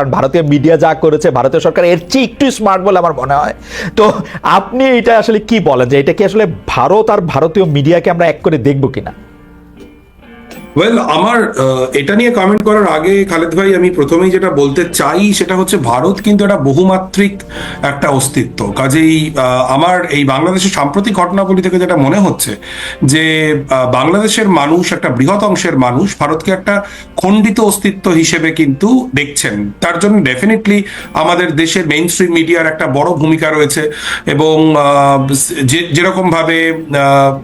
কারণ ভারতীয় মিডিয়া যা করেছে, ভারতীয় সরকার এর চেয়ে একটু স্মার্ট বলে আমার মনে হয়। তো আপনি এটা আসলে কি বলেন যে এটা কি আসলে ভারত আর ভারতীয় মিডিয়াকে আমরা এক করে দেখব কিনা? ওয়েল আমার এটা নিয়ে কমেন্ট করার আগে খালেদ ভাই, আমি প্রথমেই যেটা বলতে চাই সেটা হচ্ছে ভারত কিন্তু একটা বহুমাত্রিক একটা অস্তিত্ব। কাজেই আমার এই বাংলাদেশের সাম্প্রতিক ঘটনাবলী থেকে যেটা মনে হচ্ছে যে বাংলাদেশের মানুষ, একটা বৃহৎ অংশের মানুষ, ভারতকে একটা খণ্ডিত অস্তিত্ব হিসেবে কিন্তু দেখছেন। তার জন্য ডেফিনেটলি আমাদের দেশের মেইন স্ট্রিম মিডিয়ার একটা বড় ভূমিকা রয়েছে এবং আহ, যে যেরকম ভাবে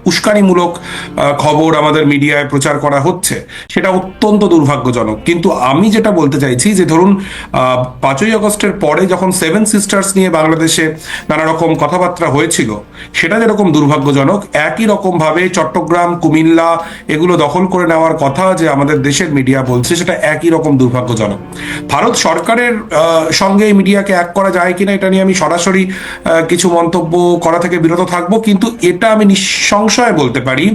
উস্কানিমূলক খবর আমাদের মিডিয়ায় প্রচার করা হচ্ছে সেটা অত্যন্ত দুর্ভাগ্যজনক। কিন্তু আমি যেটা বলতে চাইছি যে ধরুন পাঁচই আগস্টের পরে যখন সেভেন সিস্টার্স নিয়ে বাংলাদেশে নানা রকম কথাবার্তা হয়েছিল সেটা যেরকম দুর্ভাগ্যজনক একই রকম ভাবে চট্টগ্রাম কুমিল্লা এগুলো দখল করে নেওয়ার কথা যে আমাদের দেশের মিডিয়া বলছে, সেটা একই রকম দুর্ভাগ্যজনক। ভারত সরকারের সঙ্গে মিডিয়াকে এক করা যায় কিনা, এটা নিয়ে আমি সরাসরি কিছু মন্তব্য করা থেকে বিরত থাকব, কিন্তু এটা আমি নিঃসংশয়ে বলতে পারি।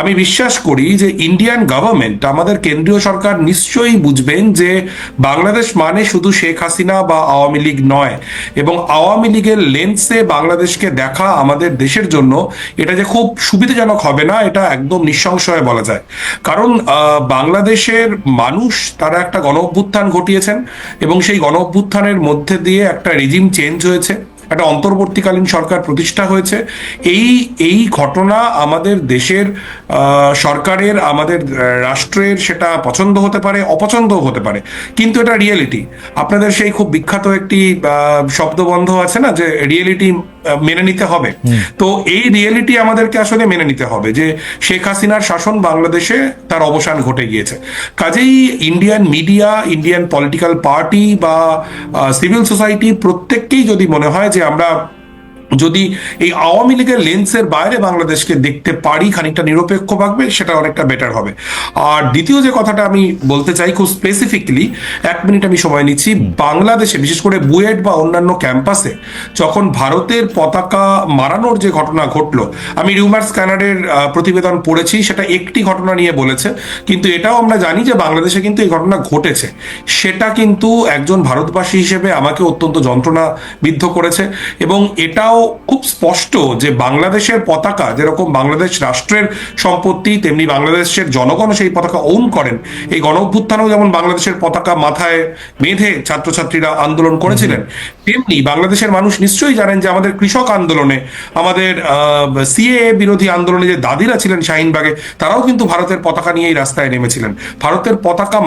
আমি বিশ্বাস করি যে ইন্ডিয়ান গভর্নমেন্ট আমাদের কেন্দ্রীয় সরকার নিশ্চয়ই বুঝবেন যে বাংলাদেশ মানে শুধু শেখ হাসিনা বা আওয়ামী লীগ নয়, এবং আওয়ামী লীগের লেন্সে বাংলাদেশকে দেখা আমাদের দেশের জন্য এটা যে খুব সুবিধাজনক হবে না, এটা একদম নিঃসংশয়ে বলা যায়। কারণ বাংলাদেশের মানুষ তারা একটা গণ অভ্যুত্থান ঘটিয়েছেন এবং সেই গণ অভ্যুত্থানের মধ্যে দিয়ে একটা রেজিম চেঞ্জ হয়েছে, একটা অন্তর্বর্তীকালীন সরকার প্রতিষ্ঠা হয়েছে। এই এই ঘটনা আমাদের দেশের সরকারের, আমাদের রাষ্ট্রের সেটা পছন্দ হতে পারে, অপছন্দও হতে পারে। কিন্তু এটা রিয়েলিটি আপনাদের সেই খুব বিখ্যাত একটি শব্দবন্ধ আছে না যে রিয়েলিটি মেনে নিতে হবে। তো এই রিয়েলিটি আমাদেরকে আসলে মেনে নিতে হবে যে শেখ হাসিনার শাসন বাংলাদেশে তার অবসান ঘটে গিয়েছে। কাজেই Indian media Indian political party বা সিভিল সোসাইটি প্রত্যেককেই যদি মনে হয় যে আমরা যদি এই আওয়ামী লীগের লেন্সের বাইরে বাংলাদেশকে দেখতে পারি খানিকটা নিরপেক্ষ ভাবে সেটা অনেকটা বেটার হবে। আর দ্বিতীয় যে কথাটা আমি বলতে চাই খুব স্পেসিফিকলি এক মিনিট আমি সময় নিচ্ছি, বাংলাদেশে, বিশেষ করে বুয়েট বা অন্যান্য ক্যাম্পাসে যখন ভারতের পতাকা মারানোর যে ঘটনা ঘটলো, আমি রিউমার স্ক্যানারের প্রতিবেদন পড়েছি, সেটা একটি ঘটনা নিয়ে বলেছে, কিন্তু এটাও আমরা জানি যে বাংলাদেশে কিন্তু এই ঘটনা ঘটেছে। সেটা কিন্তু একজন ভারতবাসী হিসেবে আমাকে অত্যন্ত যন্ত্রণা বিদ্ধ করেছে এবং এটাও খুব স্পষ্ট যে বাংলাদেশের পতাকা, যেরকম বাংলাদেশ রাষ্ট্রের সম্পত্তি, তেমনি বাংলাদেশের জনগণ সেই পতাকা ওন করেন। এই গণ অভ্যুত্থানেও যেমন বাংলাদেশের পতাকা মাথায় বেঁধে ছাত্রছাত্রীরা আন্দোলন করেছিলেন, তেমনি বাংলাদেশের মানুষ নিশ্চয়ই জানেন যে আমাদের কৃষক আন্দোলনে, আমাদের সিএ বিরোধী আন্দোলনে যে দাদিরা ছিলেন শাহিনবাগে, তারাও কিন্তু ভারতের পতাকা নিয়েই রাস্তায় নেমেছিলেন। ভারতের পতাকা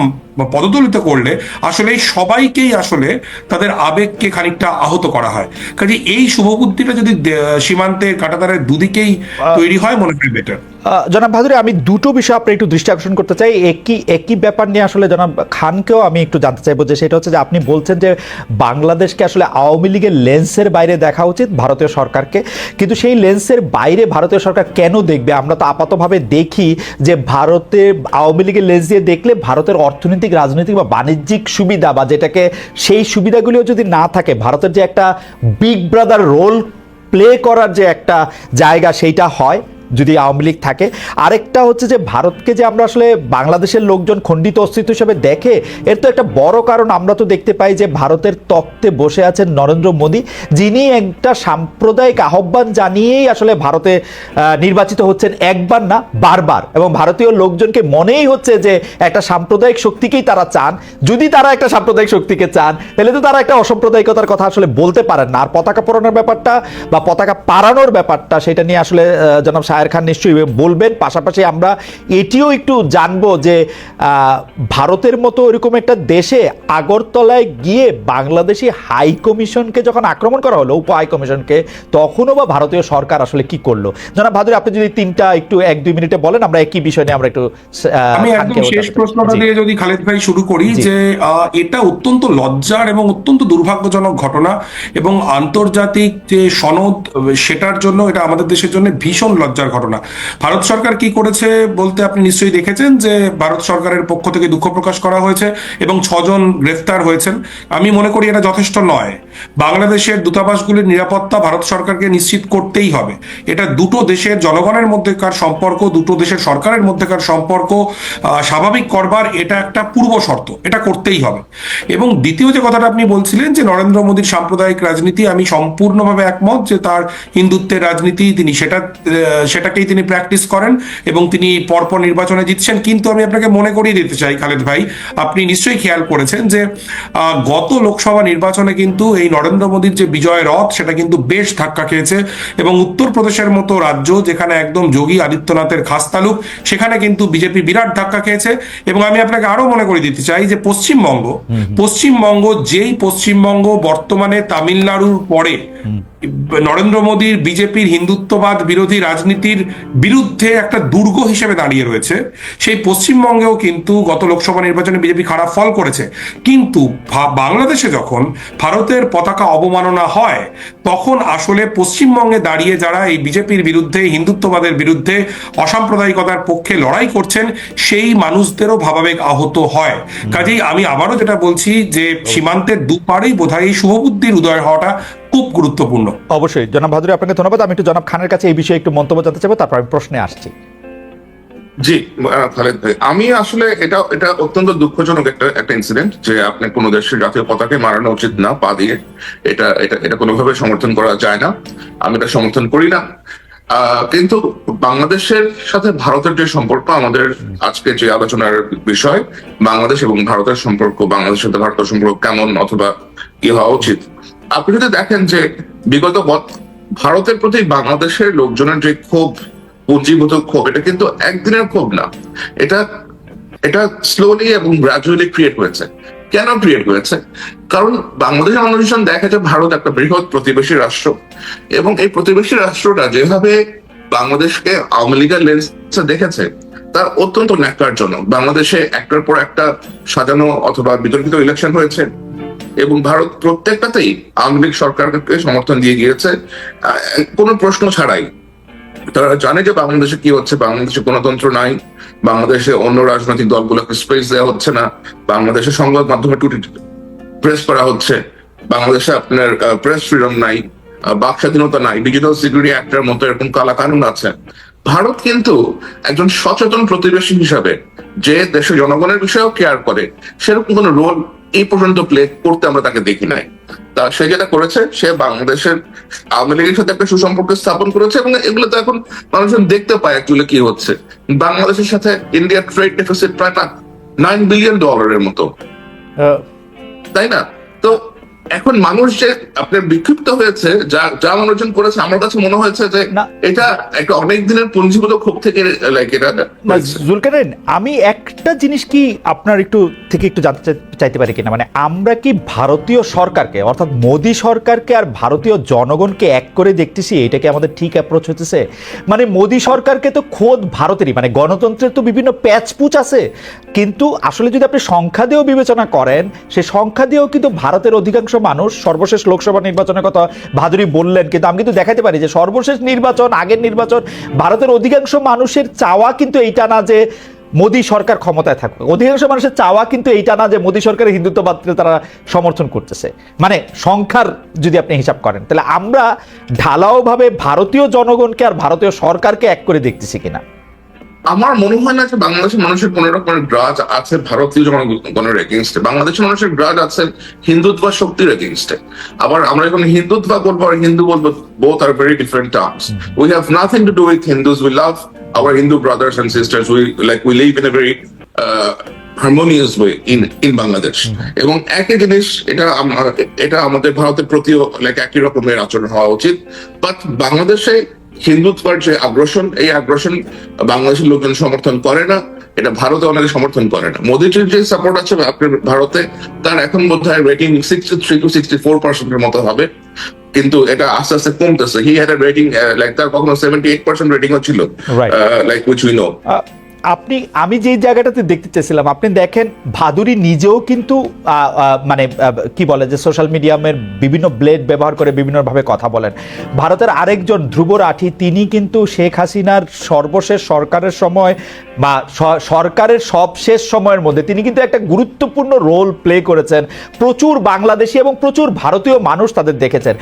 পদদলিত করলে আসলে সবাইকেই আসলে তাদের আবেগকে খানিকটা আহত করা হয়। কাজে এই শুভবুদ্ধিটা যদি সীমান্তের কাটাতারের দুদিকেই তৈরি হয় মনে হয় বেটার জনাব ভাদুরী, আমি দুটো বিষয় আপনার একটু দৃষ্টি আকর্ষণ করতে চাই। একই একই ব্যাপার নিয়ে আসলে জনাব খানকেও আমি একটু জানতে চাইব যে সেটা হচ্ছে যে আপনি বলছেন যে বাংলাদেশকে আসলে আওয়ামী লীগের লেন্সের বাইরে দেখা উচিত ভারতীয় সরকারকে। কিন্তু সেই লেন্সের বাইরে ভারতীয় সরকার কেন দেখবে? আমরা তো আপাতভাবে দেখি যে ভারতে, আওয়ামী লীগের লেন্স দিয়ে দেখলে ভারতের অর্থনৈতিক, রাজনৈতিক বা বাণিজ্যিক সুবিধা বা যেটাকে সেই সুবিধাগুলিও যদি না থাকে, ভারতের যে একটা বিগ ব্রাদার রোল প্লে করার যে একটা জায়গা, সেইটা হয়। যদি আওয়ামী লীগ থাকে। আরেকটা হচ্ছে যে ভারতকে যে আমরা আসলে বাংলাদেশের লোকজন খণ্ডিত অস্তিত্ব হিসেবে দেখে, এর তো একটা বড় কারণ আমরা তো দেখতে পাই যে ভারতের তত্ত্বে বসে আছেন নরেন্দ্র মোদী, যিনি একটা সাম্প্রদায়িক আহ্বান জানিয়েই আসলে ভারতে নির্বাচিত হচ্ছেন একবার না, বারবার। এবং ভারতীয় লোকজনকে মনেই হচ্ছে যে একটা সাম্প্রদায়িক শক্তিকেই তারা চান। যদি তারা একটা সাম্প্রদায়িক শক্তিকে চান, তাহলে তো তারা একটা অসাম্প্রদায়িকতার কথা আসলে বলতে পারেন না। আর পতাকা পোড়ানোর ব্যাপারটা বা পতাকা পাড়ানোর ব্যাপারটা, সেটা নিয়ে আসলে জনাব শায়ের খান নিশ্চয়ই বলবেন। পাশাপাশি আমরা এটিও একটু জানব যে ভারতের মতো এরকম একটা দেশে আগরতলায় গিয়ে বাংলাদেশি হাই কমিশনকে যখন আক্রমণ করা হলো উপ হাই কমিশনকে তখনও বা ভারতীয় সরকার আসলে কি করল? জনাব ভাদুরী আপনি যদি তিনটা একটু এক দুই মিনিটে বলেন আমরা একই বিষয় নিয়ে আমরা একটু আমি একদম শেষ প্রশ্নটা দিয়ে যদি খালেদ ভাই শুরু করি যে আহ, এটা অত্যন্ত লজ্জার এবং অত্যন্ত দুর্ভাগ্যজনক ঘটনা এবং আন্তর্জাতিক যে সনদ সেটার জন্য এটা আমাদের দেশের জন্য ভীষণ লজ্জার পরিষ্কার ঘটনা। ভারত সরকার কি করেছে বলতে আপনি নিশ্চয়ই দেখেছেন যে ভারত সরকারের পক্ষ থেকে দুঃখ প্রকাশ করা হয়েছে এবং ছজন গ্রেফতার হয়েছেন। আমি মনে করি এটা যথেষ্ট নয়। বাংলাদেশের দূতাবাসগুলির নিরাপত্তা ভারত সরকারকে নিশ্চিত করতেই হবে। এটা দুটো দেশের জনগণের মধ্যেকার সম্পর্ক, দুটো দেশের সরকারের মধ্যেকার সম্পর্ক স্বাভাবিক করবার এটা একটা পূর্ব শর্ত। এটা করতেই হবে। এবং দ্বিতীয় যে কথাটা আপনি বলছিলেন যে নরেন্দ্র মোদীর সাম্প্রদায়িক রাজনীতি, আমি সম্পূর্ণভাবে একমত যে তার হিন্দুত্বের রাজনীতি, তিনি সেটা সেটাকেই তিনি প্র্যাকটিস করেন এবং তিনি পরপর নির্বাচনে জিতছেন। কিন্তু আমি আপনাকে মনে করিয়ে দিতে চাই খালেদ ভাই আপনি নিশ্চয়ই খেয়াল করেছেন যে গত লোকসভা নির্বাচনে কিন্তু এই নরেন্দ্র মোদীর যে বিজয় রথ সেটা কিন্তু বেশ ধাক্কা খেয়েছে এবং উত্তরপ্রদেশের মতো রাজ্য যেখানে একদম যোগী আদিত্যনাথের খাস তালুক সেখানে কিন্তু বিজেপি বিরাট ধাক্কা খেয়েছে। এবং আমি আপনাকে আরও মনে করে দিতে চাই যে পশ্চিমবঙ্গ পশ্চিমবঙ্গ যেই পশ্চিমবঙ্গ বর্তমানে তামিলনাড়ুর পরে নরেন্দ্র মোদীর বিজেপির হিন্দুত্ববাদ বিরোধী রাজনীতির বিরুদ্ধে একটা দুর্গ হিসেবে দাঁড়িয়ে রয়েছে। সেই পশ্চিমবঙ্গেও কিন্তু গত লোকসভা নির্বাচনে বিজেপি খারাপ ফল করেছে। কিন্তু বাংলাদেশে যখন ভারতের পতাকা অবমাননা হয় তখন আসলে পশ্চিমবঙ্গে দাঁড়িয়ে যারা এই বিজেপির বিরুদ্ধে হিন্দুত্ববাদের বিরুদ্ধে অসাম্প্রদায়িকতার পক্ষে লড়াই করছেন সেই মানুষদেরও ভাবাবেগ আহত হয়। কাজেই আমি আবারও যেটা বলছি যে সীমান্তের দুপারেই বোধহয় এই শুভবুদ্ধির উদয় হওয়াটা খুব গুরুত্বপূর্ণ। অবশ্যই। জনাব ভাদুরী আপনাকে ধন্যবাদ। আমি একটু জনাব খানের কাছে এই বিষয়ে একটু মন্তব্য জানতে চাইব তারপর আমি প্রশ্নে আসছি। জি আহ, খালেদ ভাই আমি আসলে এটা এটা অত্যন্ত দুঃখজনক একটা একটা ইনসিডেন্ট যে আপনি কোনো দেশের জাতীয় পতাকে মারানো উচিত না পা দিয়ে এটা এটা এটা কোনোভাবে সমর্থন করা যায় না। আমি এটা সমর্থন করি না। আহ, কিন্তু বাংলাদেশের সাথে ভারতের যে সম্পর্ক আমাদের আজকে যে আলোচনার বিষয় বাংলাদেশ এবং ভারতের সম্পর্ক বাংলাদেশের সাথে ভারতের সম্পর্ক কেমন অথবা কি হওয়া উচিত আপনি যদি দেখেন যে বিগত ভারতের প্রতি বাংলাদেশের লোকজনের যে ক্ষোভ, পুঞ্জীভূত ক্ষোভ, এটা কিন্তু একদিনের ক্ষোভ না। এটা এটা স্লোলি এবং গ্রাজুয়ালি ক্রিয়েট হয়েছে। কেন ক্রিয়েট হয়েছে? কারণ বাংলাদেশের মানুষজন দেখে যে ভারত একটা বৃহৎ প্রতিবেশী রাষ্ট্র এবং এই প্রতিবেশী রাষ্ট্রটা যেভাবে বাংলাদেশকে আওয়ামী লীগের লেন্সে দেখেছে, তার অত্যন্ত ন্যাক্কারজনক। বাংলাদেশে একটার পর একটা সাজানো অথবা বিতর্কিত ইলেকশন হয়েছে। এবং ভারত প্রত্যেকটাতেই আওয়ামী লীগ সরকারকে সমর্থন দিয়ে গিয়েছে। কোনো প্রশ্ন ছাড়াই। তারা জানে যে বাংলাদেশে কি হচ্ছে, বাংলাদেশে গণতন্ত্র নাই, বাংলাদেশে অন্য রাজনৈতিক দলগুলোকে স্পেস দেওয়া হচ্ছে না, বাংলাদেশে সংবাদ মাধ্যমে টুটি প্রেস করা হচ্ছে, বাংলাদেশে আপনার প্রেস ফ্রিডম নাই বাক স্বাধীনতা নাই ডিজিটাল সিকিউরিটি অ্যাক্টের মতো এরকম কালা কানুন আছে। ভারত কিন্তু একজন সচেতন প্রতিবেশী হিসাবে যে দেশের জনগণের বিষয়েও কেয়ার করে, সেরকম কোনো রোল এই পর্যন্ত প্লে করতে আমরা তাকে দেখি নাই। তা সে যেটা করেছে সে বাংলাদেশের আওয়ামী লীগের সাথে একটা সুসম্পর্ক স্থাপন করেছে এবং এগুলো তো এখন মানুষজন দেখতে পায় অ্যাকচুয়ালি কি হচ্ছে। বাংলাদেশের সাথে ইন্ডিয়ার ট্রেড ডেফিসিট প্রায় নাইন বিলিয়ন ডলারের মতো। আহ, তাই না? তো এখন মানুষ যে আপনার বিক্ষিপ্ত হয়েছে যা যা মানুষজন করেছে আমার কাছে মনে হয়েছে যে। এটা একটা অনেক দিনের পুঞ্জীভূত ক্ষোভ থেকে লাইক এটা না, জুলকারনাইন আমি একটা জিনিস কি আপনার একটু থেকে একটু জানতে চাই- চাইতে পারি কিনা? মানে আমরা কি ভারতীয় সরকারকে অর্থাৎ মোদী সরকারকে আর ভারতীয় জনগণকে এক করে দেখতেছি? এটা কি আমাদের ঠিক অ্যাপ্রোচ হতেছে মানে মোদী সরকারকে তো খোদ ভারতেরই মানে গণতন্ত্রের তো বিভিন্ন প্যাচপুচ আছে। কিন্তু আসলে যদি আপনি সংখ্যা দিয়েও বিবেচনা করেন সে সংখ্যা দিয়েও কিন্তু ভারতের অধিকাংশ মানুষ, সর্বশেষ লোকসভা নির্বাচনের কথা ভাদুরী বললেন। কিন্তু আমি কিন্তু দেখাতে পারি যে সর্বশেষ নির্বাচন, আগের নির্বাচন, ভারতের অধিকাংশ মানুষের চাওয়া কিন্তু এইটা না যে মোদী সরকার ক্ষমতায় থাকবে অধিকাংশ মানুষের চাওয়া কিন্তু এইটা না যে মোদী সরকারের হিন্দুত্ববাদকে তারা সমর্থন করতেছে। মানে সংখ্যার যদি আপনি হিসাব করেন, তাহলে আমরা ঢালাওভাবে ভারতীয় জনগণকে আর ভারতীয় সরকারকে এক করে দেখতেছি কিনা? আমার মনে হয় না যে বাংলাদেশের মানুষের কোন রকমের গ্রাজ আছে ভারতীয় জনগণের এগেনস্টে বাংলাদেশের মানুষের গ্রাজ আছে হিন্দুত্ব শক্তির এগেনস্টে আবার আমরা যখন হিন্দুত্ব বলব আর হিন্দু বলব both are very different terms we have nothing to do with Hindus we love our Hindu brothers and sisters we like we live in a very harmonious way in in Bangladesh এবং একই জিনিস এটা এটা আমাদের ভারতের প্রতিও like একই রকমের আচরণ হওয়া উচিত। বাট বাংলাদেশে হিন্দুত্বের যে আগ্রাসন এই আগ্রাসন বাংলাদেশের লোকজন সমর্থন করে না এটা ভারতে অনেকে সমর্থন করে না। মোদিজির যে সাপোর্ট আছে আপনার ভারতে তার এখন বোধ হয় rating sixty three to sixty four পার্সেন্টের মতো হবে। কিন্তু এটা আস্তে আস্তে কমতেছে। হি হ্যাড রেটিং লাইক তার কখনো সেভেন্টি এইট পার্সেন্ট রেটিং ছিল। লাইক উইচ উই নো আপনি, আমি যেই জায়গাটাতে দেখতে চাইছিলাম আপনি দেখেন ভাদুরী নিজেও কিন্তু মানে কি বলে যে সোশ্যাল মিডিয়ামের বিভিন্ন ব্লেড ব্যবহার করে বিভিন্নভাবে কথা বলেন। ভারতের আরেকজন ধ্রুব রাঠি, তিনি কিন্তু শেখ হাসিনার সর্বশেষ সরকারের সময় বা সরকারের সবশেষ সময়ের মধ্যে তিনি কিন্তু একটা গুরুত্বপূর্ণ রোল প্লে করেছেন। প্রচুর বাংলাদেশি এবং প্রচুর ভারতীয় মানুষ তাদের দেখেছেন।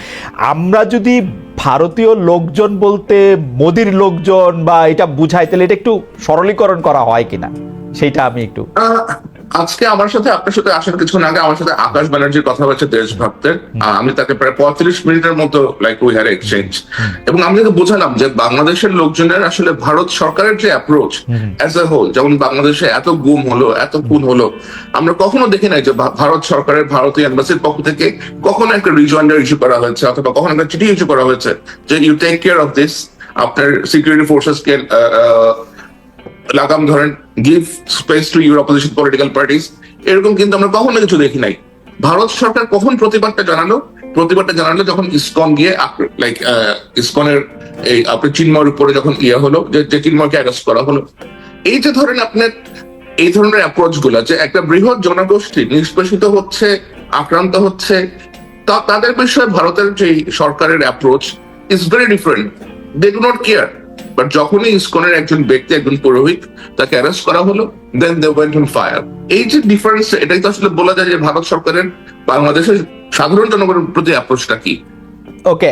আমরা যদি ভারতীয় লোকজন বলতে মোদির লোকজন বা এটা বুঝাই তাহলে এটা একটু সরলীকরণ করা হয় কিনা? সেটা আমি একটু আজকে আমার সাথে আপনার সাথে আসার কিছুক্ষণ আগে আমার সাথে আকাশ ব্যানার্জির কথা হয়েছে দেশভক্তের। আমি তাকে প্রায় পঁয়ত্রিশ মিনিটের মতো লাইক উই হ্যার এক্সচেঞ্জ এবং আমি তাকে বোঝালাম যে বাংলাদেশের লোকজনের আসলে ভারত সরকারের যে অ্যাপ্রোচ অ্যাজ এ হোল যেমন বাংলাদেশে এত গুম হলো এত খুন হলো আমরা কখনো দেখি নাই যে ভারত সরকারের ভারতীয় এম্বাসির পক্ষ থেকে কখনো একটা রিজয়েন্ডার ইস্যু করা হয়েছে অথবা কখনো একটা চিঠি ইস্যু করা হয়েছে যে you take care of this আপনার সিকিউরিটি ফোর্সেস ফোর্সেসকে লাগাম ধরেন give space to your opposition political parties এরকম কিন্তু আমরা কখনো কিছু দেখি নাই। ভারত সরকার কখন প্রতিবাদটা জানালো? প্রতিবাদটা জানালো যখন ইসকন গিয়ে লাইক ইসকনের এই আপনি চিন্ময়ের উপরে যখন ইয়ে হলো, যে চিন্ময়কে অ্যারেস্ট করা হলো। এই যে ধরেন আপনার, এই ধরনের অ্যাপ্রোচগুলো, যে একটা বৃহৎ জনগোষ্ঠী নিষ্পেষিত হচ্ছে, আক্রান্ত হচ্ছে, তা তাদের বিষয়ে ভারতের যে সরকারের approach is very different they do not care but যখনই ইসকনের একজন ব্যক্তি, একজন পুরোহিত তাকে অ্যারেস্ট করা হলো then they went on fire এই যে ডিফারেন্স এটাই তো আসলে বলা যায় যে ভারত সরকারের বাংলাদেশের সাধারণ জনগণের প্রতি অ্যাপ্রোচটা কি? ওকে